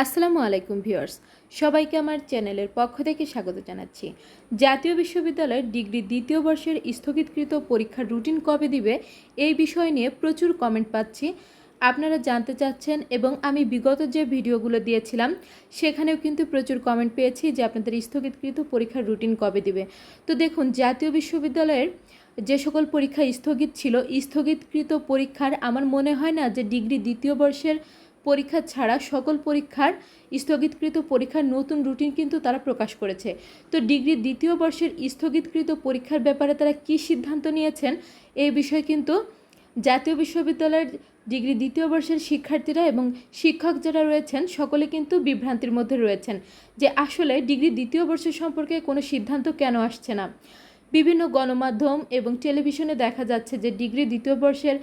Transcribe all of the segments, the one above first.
আসসালামু আলাইকুম ভিউয়ার্স, সবাইকে আমার চ্যানেলের পক্ষ থেকে স্বাগত জানাচ্ছি। জাতীয় বিশ্ববিদ্যালয়ের ডিগ্রি দ্বিতীয় বর্ষের স্থগিতকৃত পরীক্ষার রুটিন কবে দিবে এই বিষয় নিয়ে প্রচুর কমেন্ট পাচ্ছি। আপনারা জানতে চাচ্ছেন এবং আমি বিগত যে ভিডিওগুলো দিয়েছিলাম, সেখানেও কিন্তু প্রচুর কমেন্ট পেয়েছি যে আপনাদের স্থগিতকৃত পরীক্ষার রুটিন কবে দিবে। তো দেখুন, জাতীয় বিশ্ববিদ্যালয়ের যে সকল পরীক্ষা স্থগিত ছিল, স্থগিতকৃত পরীক্ষার আমার মনে হয় না যে ডিগ্রি দ্বিতীয় বর্ষের পরীক্ষা ছাড়া সকল পরীক্ষার স্থগিতকৃত পরীক্ষার নতুন রুটিন কিন্তু তারা প্রকাশ করেছে। তো ডিগ্রি দ্বিতীয় বর্ষের স্থগিতকৃত পরীক্ষার ব্যাপারে তারা কী সিদ্ধান্ত নিয়েছেন এই বিষয়ে কিন্তু জাতীয় বিশ্ববিদ্যালয়ের ডিগ্রি দ্বিতীয় বর্ষের শিক্ষার্থীরা এবং শিক্ষক যারা রয়েছেন, সকলে কিন্তু বিভ্রান্তির মধ্যে রয়েছেন যে আসলে ডিগ্রি দ্বিতীয় বর্ষ সম্পর্কে কোনো সিদ্ধান্ত কেন আসছে না। বিভিন্ন গণমাধ্যম এবং টেলিভিশনে দেখা যাচ্ছে যে ডিগ্রি দ্বিতীয় বর্ষের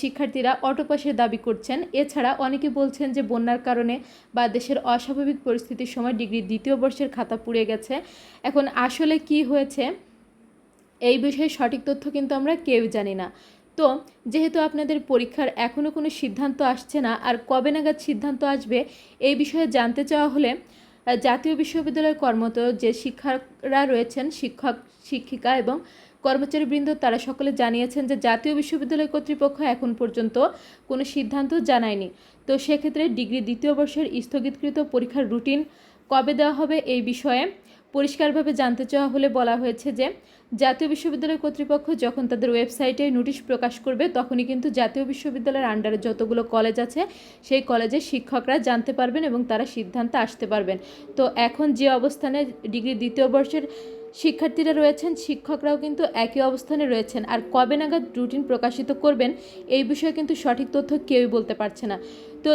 শিক্ষার্থীরা অটোপাসের দাবি করছেন। এছাড়া অনেকে বলছেন যে বন্যার কারণে বা দেশের অস্বাভাবিক পরিস্থিতির সময় ডিগ্রি দ্বিতীয় বর্ষের খাতা পুড়ে গেছে। এখন আসলে কি হয়েছে? এই বিষয়ে সঠিক তথ্য কিন্তু আমরা কেউ জানি না। তো যেহেতু আপনাদের পরীক্ষার এখনও কোনো সিদ্ধান্ত আসছে না, আর কবে নাগাদ সিদ্ধান্ত আসবে এই বিষয়ে জানতে চাওয়া হলে জাতীয় বিশ্ববিদ্যালয়ে কর্মরত যে শিক্ষকরা রয়েছেন, শিক্ষক, শিক্ষিকা এবং কর্মচারীবৃন্দ তারা সকলে জানিয়েছেন যে জাতীয় বিশ্ববিদ্যালয় কর্তৃপক্ষ এখন পর্যন্ত কোনো সিদ্ধান্ত জানায়নি। তো সেক্ষেত্রে ডিগ্রি দ্বিতীয় বর্ষের স্থগিতকৃত পরীক্ষার রুটিন কবে দেওয়া হবে এই বিষয়ে পরিষ্কারভাবে জানতে চাওয়া হলে বলা হয়েছে যে, জাতীয় বিশ্ববিদ্যালয় কর্তৃপক্ষ যখন তাদের ওয়েবসাইটে নোটিশ প্রকাশ করবে, তখনই কিন্তু জাতীয় বিশ্ববিদ্যালয়ের আন্ডারে যতগুলো কলেজ আছে, সেই কলেজের শিক্ষকরা জানতে পারবেন এবং তারা সিদ্ধান্তে আসতে পারবেন। তো এখন যে অবস্থানে ডিগ্রি দ্বিতীয় বর্ষের শিক্ষার্থীরা রয়েছেন, শিক্ষকরাও কিন্তু একই অবস্থানে রয়েছেন। আর কবে নাগাদ রুটিন প্রকাশিত করবেন, এই বিষয়ে কিন্তু সঠিক তথ্য কেউই বলতে পারছে না। তো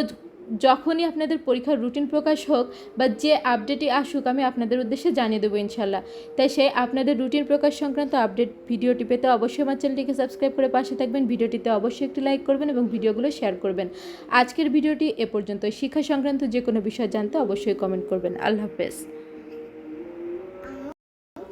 যখনই আপনাদের পরীক্ষার রুটিন প্রকাশ হোক বা যে আপডেটই আসুক, আমি আপনাদের উদ্দেশ্যে জানিয়ে দেবো ইনশাল্লাহ। তাই সেই আপনাদের রুটিন প্রকাশ সংক্রান্ত আপডেট ভিডিওটি পেতে অবশ্যই আমার চ্যানেলটিকে সাবস্ক্রাইব করে পাশে থাকবেন। ভিডিওটিতে অবশ্যই একটি লাইক করবেন এবং ভিডিওগুলো শেয়ার করবেন। আজকের ভিডিওটি এ পর্যন্ত শিক্ষা সংক্রান্ত যে কোনো বিষয় জানতে অবশ্যই কমেন্ট করবেন। আল্লাহ হাফেজ।